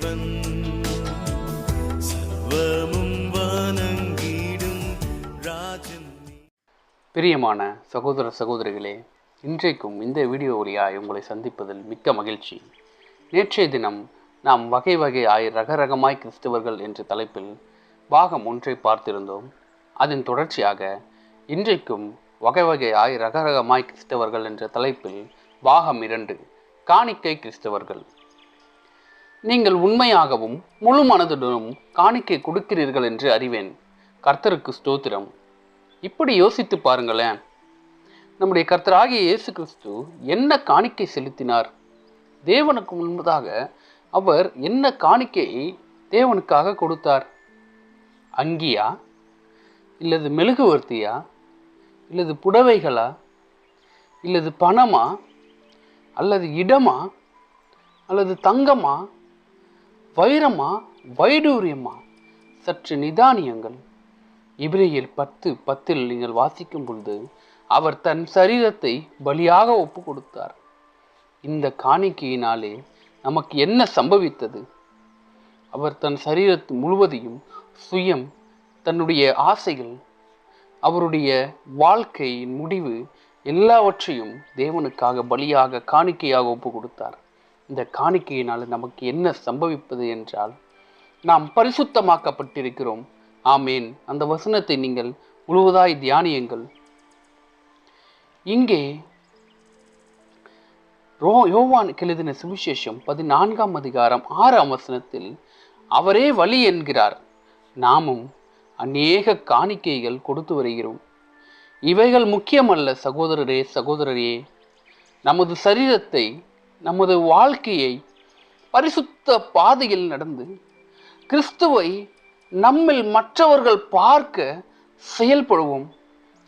தேவன். சர்வமும் ராஜன். பிரியமான சகோதர சகோதரிகளே இன்றைக்கும் இந்த வீடியோ வழியாய் உங்களை சந்திப்பதில் மிக்க மகிழ்ச்சி. நேற்றைய தினம் நாம் வகை வகையாய் ரகரகமாய் கிறிஸ்தவர்கள் என்ற தலைப்பில் பாகம் ஒன்றை பார்த்திருந்தோம். அதன் தொடர்ச்சியாக இன்றைக்கும் வகை வகையாய் ரகரகமாய் கிறிஸ்தவர்கள் என்ற தலைப்பில் பாகம் இரண்டு காணிக்கை கிறிஸ்தவர்கள். நீங்கள் உண்மையாகவும் முழு மனதுடனும் காணிக்கை கொடுக்கிறீர்கள் என்று அறிவேன். கர்த்தருக்கு ஸ்தோத்திரம். இப்படி யோசித்து பாருங்களேன். நம்முடைய கர்த்தராகிய இயேசு கிறிஸ்து என்ன காணிக்கை செலுத்தினார்? தேவனுக்கு முன்பதாக அவர் என்ன காணிக்கையை தேவனுக்காக கொடுத்தார்? அங்கியா? இல்லது மெழுகுவர்த்தியா? இல்லது புடவைகளா? இல்லது பணமா? அல்லது இடமா? அல்லது தங்கமா? வைரமா வைடூரியமா? சற்று நிதானியங்கள். இப்ரேயர் பத்து பத்தில் நீங்கள் வாசிக்கும் பொழுது அவர் தன் சரீரத்தை பலியாக ஒப்பு கொடுத்தார். இந்த காணிக்கையினாலே நமக்கு என்ன சம்பவித்தது? அவர் தன் சரீரத்து முழுவதையும் சுயம் தன்னுடைய ஆசைகள் அவருடைய வாழ்க்கையின் முடிவு எல்லாவற்றையும் தேவனுக்காக பலியாக காணிக்கையாக ஒப்பு கொடுத்தார். இந்த காணிக்கையினால் நமக்கு என்ன சம்பவிப்பது என்றால் நாம் பரிசுத்தமாக்கப்பட்டிருக்கிறோம். ஆமேன். அந்த வசனத்தை நீங்கள் முழுவதாய் தியானியுங்கள். இங்கே ரோ யோவான் எழுதின சுவிசேஷம் பதினான்காம் அதிகாரம் ஆறாம் வசனத்தில் அவரே வழி என்கிறார். நாமும் அநேக காணிக்கைகள் கொடுத்து வருகிறோம். இவைகள் முக்கியமல்ல சகோதரரே சகோதரரே. நமது சரீரத்தை நமது வாழ்க்கையை பரிசுத்த பாதையில் நடந்து கிறிஸ்துவை நம்மில் மற்றவர்கள் பார்க்க செயல்படுவோம்.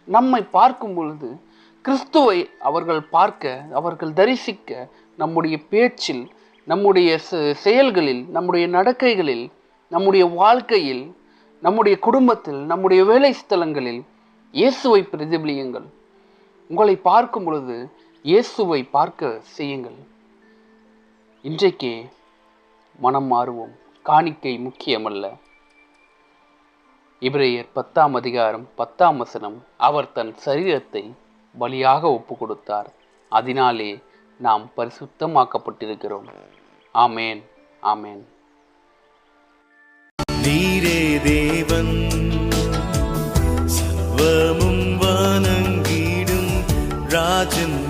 நம்மை பார்க்கும் பொழுது கிறிஸ்துவை அவர்கள் பார்க்க அவர்கள் தரிசிக்க நம்முடைய பேச்சில் நம்முடைய செ- செயல்களில் நம்முடைய நடக்கைகளில் நம்முடைய வாழ்க்கையில் நம்முடைய குடும்பத்தில் நம்முடைய வேலை ஸ்தலங்களில் இயேசுவை பிரதிபலியுங்கள். உங்களை பார்க்கும் பொழுது இயேசுவை பார்க்க செய்யுங்கள். இன்றைக்கே மனம் மாறுவோம். காணிக்கை முக்கியமல்ல. இப்ரேயர் பத்தாம் அதிகாரம் பத்தாம் வசனம் அவர் தன் சரீரத்தை பலியாக ஒப்பு கொடுத்தார் அதனாலே நாம் பரிசுத்தமாக்கப்பட்டிருக்கிறோம். ஆமேன் ஆமேன். நீரே தேவன் சர்வமும் வானங்கீடும் ராஜன்